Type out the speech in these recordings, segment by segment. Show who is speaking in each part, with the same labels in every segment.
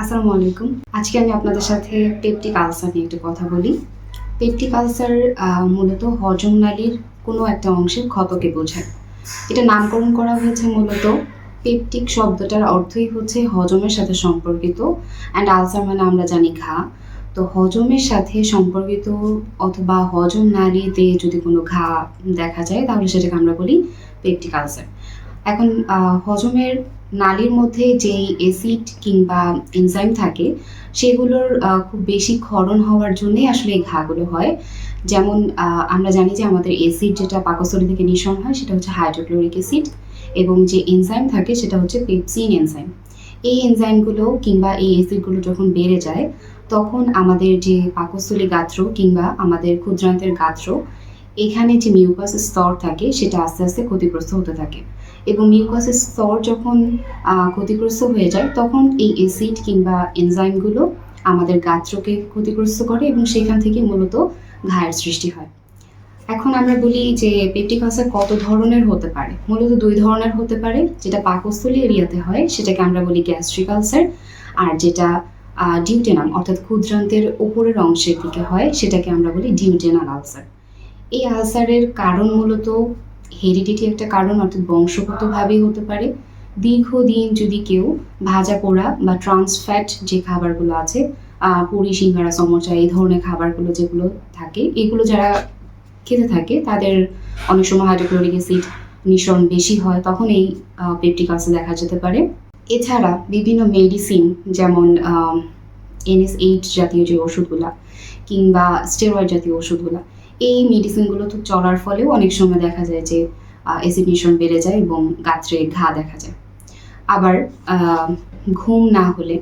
Speaker 1: আসসালামু আলাইকুম। আজকে আমি আপনাদের সাথে পেপটিক আলসার নিয়ে একটু কথা বলি। পেপটিক আলসার মূলত হজম নালীর কোনো একটা অংশের ক্ষতকে বোঝায়। এটা নামকরণ করা হয়েছে মূলত পেপটিক শব্দটার অর্থই হচ্ছে হজমের সাথে সম্পর্কিত অ্যান্ড আলসার মানে আমরা জানি ঘা। তো হজমের সাথে সম্পর্কিত অথবা হজম নালীতে যদি কোনো ঘা দেখা যায়, তাহলে সেটাকে আমরা বলি পেপটিক আলসার এখন হজমের নালীর মধ্যে যেই অ্যাসিড কিংবা এনজাইম থাকে, সেগুলোর খুব বেশি ক্ষরণ হওয়ার জন্যই আসলে এই ঘাগুলো হয়। যেমন আমরা জানি যে আমাদের অ্যাসিড যেটা পাকস্থলী থেকে নিঃসরণ হয়, সেটা হচ্ছে হাইড্রোক্লোরিক অ্যাসিড এবং যে এনজাইম থাকে, সেটা হচ্ছে পেপসিন এনজাইম এই এনজাইমগুলো কিংবা এই অ্যাসিডগুলো যখন বেড়ে যায়, তখন আমাদের যে পাকস্থলী গাত্র কিংবা আমাদের ক্ষুদ্রান্তের গাত্র, এখানে যে মিউকাস স্তর থাকে, সেটা আস্তে আস্তে ক্ষতিগ্রস্ত হতে থাকে। এবং মিউকাসের স্তর যখন ক্ষতিগ্রস্ত হয়ে যায়, তখন এই অ্যাসিড কিংবা এনজাইমগুলো আমাদের গাত্রকে ক্ষতিগ্রস্ত করে এবং সেখান থেকে মূলত ঘায়ের সৃষ্টি হয়। এখন আমরা বলি যে পেপটিক আলসার কত ধরনের হতে পারে? মূলত দুই ধরনের হতে পারে, যেটা পাকস্থলী এরিয়াতে হয়, সেটাকে আমরা বলি গ্যাস্ট্রিক আলসার আর যেটা ডিউটেনাম অর্থাৎ ক্ষুদ্রান্তের ওপরের অংশের দিকে হয়, সেটাকে আমরা বলি ডিউটেনাল আলসার এই আলসারের কারণ মূলত হেরিডিটি একটা কারণ, অর্থাৎ বংশগতভাবেই হতে পারে। দীর্ঘদিন যদি কেউ ভাজা পোড়া বা ট্রান্সফ্যাট যে খাবারগুলো আছে পুরি, সিঙ্গারা, সমোসা, এই ধরনের খাবারগুলো যেগুলো থাকে, এগুলো যারা খেতে থাকে, তাদের অনেক সময় হাইড্রোক্লোরিক অ্যাসিড নিঃসরণ বেশি হয়, তখন এই পেপটিক আলসার দেখা যেতে পারে। এছাড়া বিভিন্ন মেডিসিন যেমন এনএস এইট জাতীয় যে ওষুধগুলা কিংবা স্টেরয়েড জাতীয় ওষুধগুলা এই মেডিসিনগুলো তো চলার ফলেও অনেক সময় দেখা যায় যে নিঃসরণ বেড়ে যায় এবং গাত্রে ঘা দেখা যায়। আবার ঘুম না হলে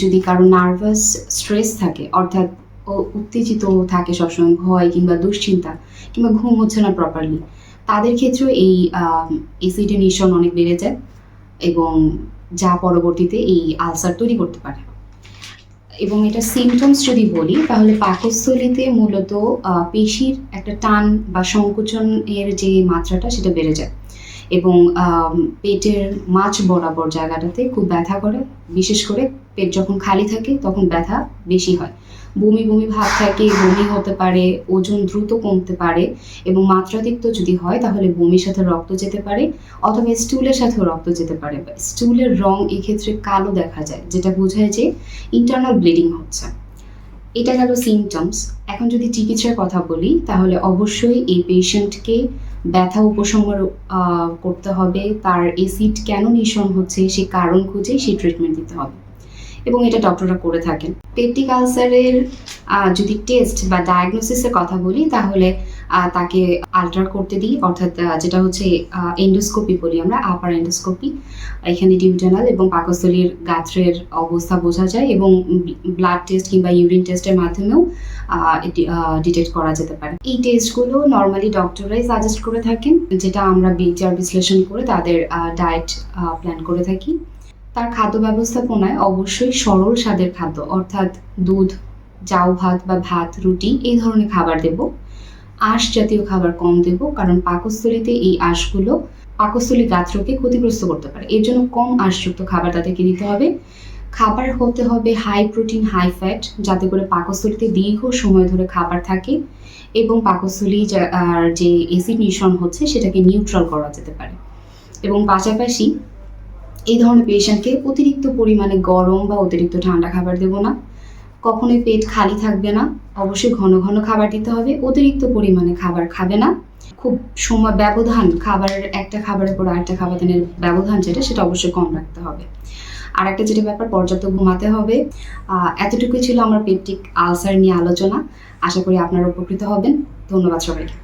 Speaker 1: যদি কারও নার্ভাস স্ট্রেস থাকে, অর্থাৎ ও উত্তেজিত থাকে সবসময়, ভয় কিংবা দুশ্চিন্তা কিংবা ঘুম হচ্ছে না প্রপারলি তাদের ক্ষেত্রেও এই অ্যাসিডের নিঃসরণ অনেক বেড়ে যায় এবং যা পরবর্তীতে এই আলসার তৈরি করতে পারে। এবং এটা সিমটমস যদি বলি, তাহলে পাকস্থলিতে মূলত পেশির একটা টান বা সংকোচনের যে মাত্রাটা, সেটা বেড়ে যায়। এবং পেটের মাছ বরাবর জায়গাটাতে খুব ব্যথা করে। বিশেষ করে পেট যখন খালি থাকে তখন ব্যথা বেশি হয়। বমি বমি ভাব থাকে, বমি হতে পারে, ওজন দ্রুত কমতে পারে এবং মাত্রাতিরিক্ত যদি হয় তাহলে বমির সাথে রক্ত যেতে পারে অথবা স্টুলের সাথেও রক্ত যেতে পারে। স্টুলের রং এক্ষেত্রে কালো দেখা যায়, যেটা বোঝায় যে ইন্টারনাল ব্লিডিং হচ্ছে। এটা গেল সিমটমস এখন যদি চিকিৎসার কথা বলি, তাহলে অবশ্যই এই পেশেন্টকে ব্যথা উপশম করতে হবে, তার এসিড কেন নিঃসরণ হচ্ছে, সে কারণ খুঁজে সেই ট্রিটমেন্ট দিতে হবে। এবং এটা ডক্টররা করে থাকেন। পেপটিক আলসারের যদি টেস্ট বা ডায়াগনোসিসের কথা বলি, তাহলে তাকে আলট্রা করতে দিই। অর্থাৎ যেটা হচ্ছে এন্ডোস্কোপি বলি আমরা আপার এন্ডোস্কোপি এখানে ডিউটেনাল এবং পাকস্থলীর গাত্রের অবস্থা বোঝা যায় এবং ব্লাড টেস্ট কিংবা ইউরিন টেস্টের মাধ্যমেও ডিটেক্ট করা যেতে পারে। এই টেস্টগুলো নর্মালি ডক্টররাই সাজেস্ট করে থাকেন, যেটা আমরা বিচার, বিশ্লেষণ করে তাদের ডায়েট প্ল্যান করে থাকি। তার খাদ্য ব্যবস্থাপনায় অবশ্যই সরল স্বাদের খাদ্য, অর্থাৎ দুধ, চাউ ভাত বা ভাত, রুটি, এই ধরনের খাবার দেব। আঁশ জাতীয় খাবার কম দেব, কারণ পাকস্থলীতে এই আঁশগুলো পাকস্থলী গাত্রকে ক্ষতিগ্রস্ত করতে পারে। এর জন্য কম আঁশযুক্ত খাবার তাদেরকে দিতে হবে। খাবার হতে হবে হাই প্রোটিন হাই ফ্যাট যাতে করে পাকস্থলীতে দীর্ঘ সময় ধরে খাবার থাকে এবং পাকস্থলী যা- অ্যাসিড নিঃসরণ হচ্ছে, সেটাকে নিউট্রাল করা যেতে পারে। এবং পাশাপাশি এই ধরনের পেশেন্টকে অতিরিক্ত পরিমাণে গরম বা অতিরিক্ত ঠান্ডা খাবার দেবো না। কখনোই পেট খালি থাকবে না। অবশ্যই ঘন ঘন খাবার দিতে হবে। অতিরিক্ত পরিমাণে খাবার খাবে না। খুব সময় ব্যবধান খাবারের একটা খাবারের পর আরেকটা খাবারের ব্যবধান যেটা, সেটা অবশ্যই কম রাখতে হবে। আর একটা যেটা ব্যাপার, পর্যাপ্ত ঘুমাতে হবে। এতটুকুই ছিল আমার পেপটিক আলসার নিয়ে আলোচনা। আশা করি আপনারা উপকৃত হবেন। ধন্যবাদ সবাইকে।